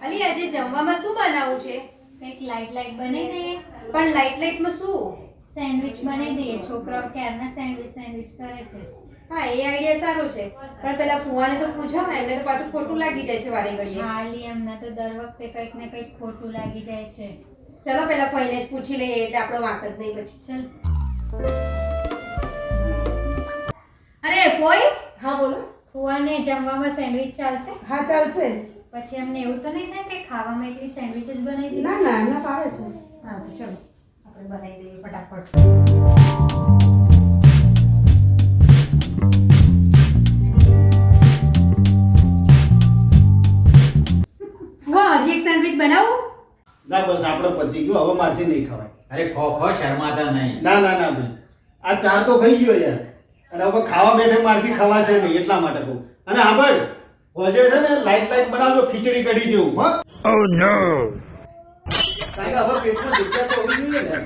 અલી આજે જમવામાં શું બનાવવું છે? કંઈક લાઈટ લાઈટ બનાવી દઈએ. પણ લાઈટ લાઈટમાં શું? સેન્ડવિચ બનાવી દઈએ. છોકરાઓ ક્યારના સેન્ડવિચ સેન્ડવિચ કરે છે? હા એ આઈડિયા સારો છે. પણ પેલા ફુવાને તો પૂછો ને એમને તો પાછું ખોટું લાગી જાય છે વારે ઘડીએ. હાલી એમને તો દર વખતે કંઈક ને કંઈક ખોટું લાગી જાય છે. ચલો પેલા ફઈને જ પૂછી લઈએ એટલે આપણો વાંક જ નહીં પછી. ચલ. અરે ફોઈ? હા બોલો. ફુવાને જમવામાં સેન્ડવિચ ચાલશે? હા ચાલશે. પછી એમને એવું તો નહીં થાય કે ખાવામાં એટલી સેન્ડવિચ જ બનાવી દીધી ના ના એમને ફાવે છે. હા તો ચલો આપણે બનાવી દઈએ ફટાફટ. હજી એક સેન્ડવિચ બનાવું? ના બસ આપણે પતી ગયો હવે મારથી નહીં ખવાય. અરે ખો ખો શરમાતા નહીં. ના ના ના ભાઈ આ ચાર તો ખાઈ ગયો યાર. અને હવે ખાવા બેઠે મારથી ખવાશે નહીં એટલા માટે કહું. અને આ ભાઈ હોજે છે ને લાઈટ લાઈટ બનાવજો ખીચડી કઢી જેવું હા? ઓ નો કારણ કે હવે પેટમાં જગ્યા તો હોવી જોઈએ ને.